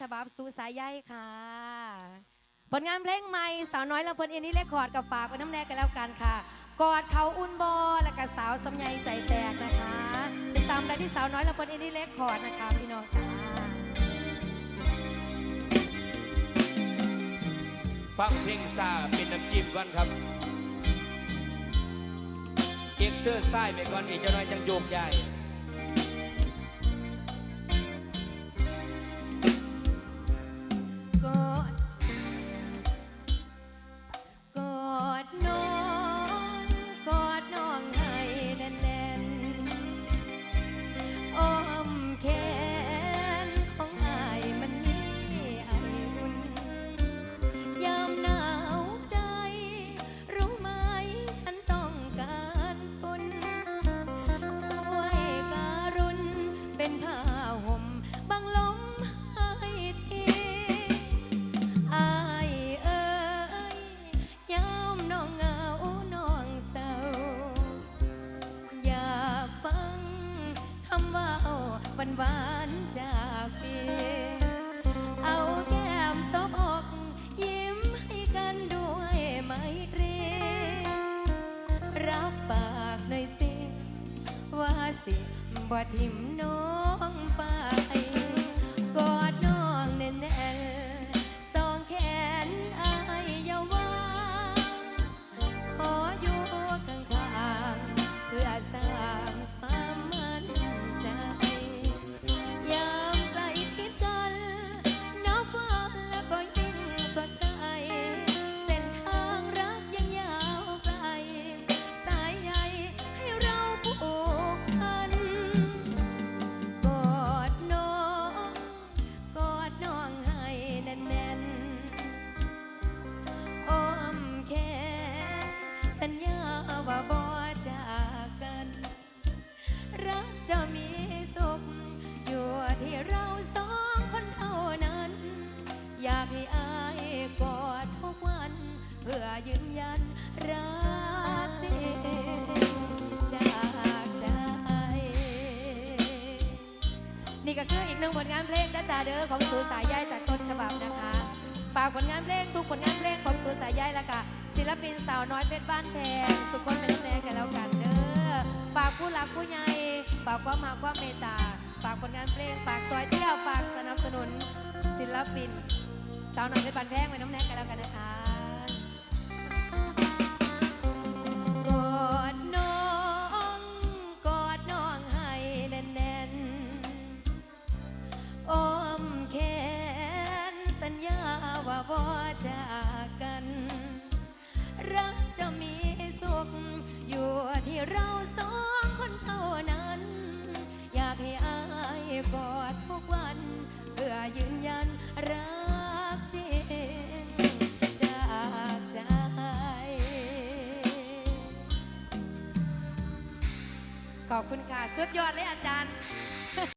ฉบับสูสายใยค่ะ ผลงานเพลงใหม่สาวน้อยลำเพลินอินนี่เลคคอร์ดกับฝากไว้น้ำแน่กันแล้วกันค่ะ กอดเขาอุ่นบอและกับสาวสำไยใจแตกนะคะติดตามได้ที่สาวน้อยลำเพลินอินนี่เลคคอร์ดนะคะพี่น้องค่ะฟังเพลงซาเป็นน้ำจิ้มก่อนครับ เอ็กเสื้อไส้ายไปก่อนอีกจ้าน้อยจังโยกใหญ่ วานหวานจากพี่เอาแก้มซบอกยิ้มให้กันด้วยไมตรี รับปากหน่อยสิ ว่าสิบ่ทิมน้องไป ว่าบ่จากกัน รักจะมีสุขอยู่ที่เราสองคนเท่านั้น อยากให้อายกอดทุกวัน เพื่อยืนยันรักจริงจากใจ นี่ก็คืออีกหนึ่งผลงานเพลงนะจ๊ะเด้อของสูสายใยจากต้นฉบับนะคะ ฝากผลงานเพลงทุกผลงานเพลงของสูสายใยแล้วก็ ศิลปินสาวน้อยเพชรบ้านแพงสุขคนเป็นแพงกันแล้วกันเด้อฝากผู้หลักผู้ใหญ่ฝากความมาความเมตตา ฝากผลงานเพลงฝากซอยเที่ยวฝากสนับสนุน ศิลปิน สาวน้อยเพชรบ้านแพงไว้น้ำแน่กันแล้วกันนะคะกอดน้องกอดน้องให้แน่นๆอ้อมแขนสัญญาว่าบ่จากกัน รักจะมีสุข อยู่ที่เราสองคนเท่านั้น อยากให้อายกอดทุกวัน เพื่อยืนยันรักจริงจากใจขอบคุณค่ะ สุดยอดเลยอาจารย์